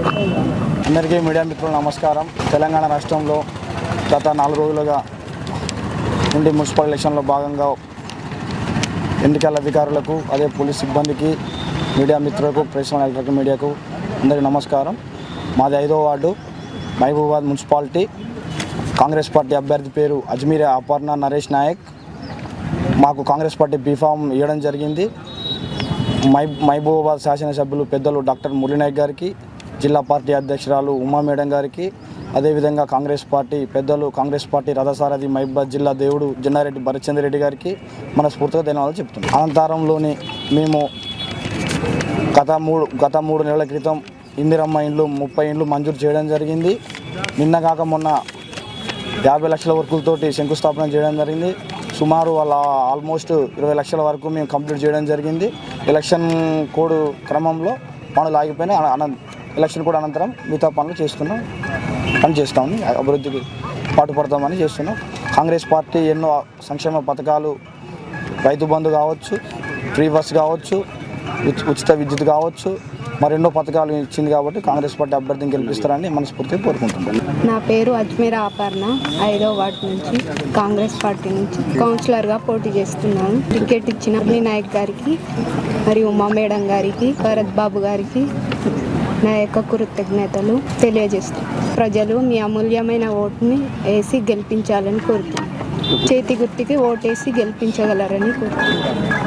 అందరికీ మీడియా మిత్రులు నమస్కారం. తెలంగాణ రాష్ట్రంలో గత నాలుగు రోజులుగా నుండి మున్సిపల్ ఎలక్షన్లో భాగంగా ఎన్నికల అధికారులకు అదే పోలీస్ సిబ్బందికి మీడియా మిత్రులకు ప్రెస్ ఎలక్ట్రిక్ మీడియాకు అందరికీ నమస్కారం. మాది ఐదో ward Mahabubabad municipality. Congress party అభ్యర్థి పేరు అజ్మీర్ అపర్ణ నరేష్ నాయక్. మాకు కాంగ్రెస్ పార్టీ బీఫామ్ ఇవ్వడం జరిగింది. మై మహబూబాబాద్ శాసనసభ్యులు పెద్దలు డాక్టర్ మురళీనాయక్ గారికి జిల్లా పార్టీ అధ్యక్షురాలు ఉమా మేడం గారికి అదేవిధంగా కాంగ్రెస్ పార్టీ పెద్దలు కాంగ్రెస్ పార్టీ రథసారథి మహిబాద్ జిల్లా దేవుడు జన్నారెడ్డి భరత్చంద్ర రెడ్డి గారికి మనస్ఫూర్తిగా ధన్యవాదాలు చెప్తున్నాం. అనంతరంలోని మేము గత మూడు గత మూడు నెలల క్రితం ఇందిరమ్మ ఇండ్లు ముప్పై ఇండ్లు మంజూరు చేయడం జరిగింది. నిన్న కాక మొన్న యాభై లక్షల వర్కులతోటి శంకుస్థాపన చేయడం జరిగింది. సుమారు వాళ్ళ ఆల్మోస్ట్ ఇరవై లక్షల వరకు మేము కంప్లీట్ చేయడం జరిగింది. ఎలక్షన్ కోడ్ క్రమంలో పనులు ఆగిపోయినాయి. అన- అన ఎలక్షన్ కూడా అనంతరం మిగతా పనులు చేస్తున్నాం పని చేస్తామని అభివృద్ధికి పాటుపడతామని చేస్తున్నాం. కాంగ్రెస్ పార్టీ ఎన్నో సంక్షేమ పథకాలు రైతు బంధు కావచ్చు ఫ్రీ బస్ కావచ్చు ఉచ్- ఉచిత విద్యుత్ కావచ్చు మరెన్నో పథకాలు ఇచ్చింది కాబట్టి కాంగ్రెస్ పార్టీ అభ్యర్థిని గెలిపిస్తారని మనస్ఫూర్తిగా కోరుకుంటున్నాను నా పేరు అజ్మీర్ ఆపర్ణ ఐదో వార్డు నుంచి కాంగ్రెస్ పార్టీ నుంచి కౌన్సిలర్గా పోటీ చేస్తున్నాను. టికెట్ ఇచ్చిన మురళీ నాయక్ గారికి మరియు ఉమా మేడం గారికి భరత్ బాబు గారికి నా యొక్క కృతజ్ఞతలు తెలియజేస్తాను ప్రజలు మీ అమూల్యమైన ఓటుని వేసి గెలిపించాలని కోరుతున్నాను. చేతి గుర్తుకి ఓటేసి గెలిపించగలరని కోరుతున్నాను.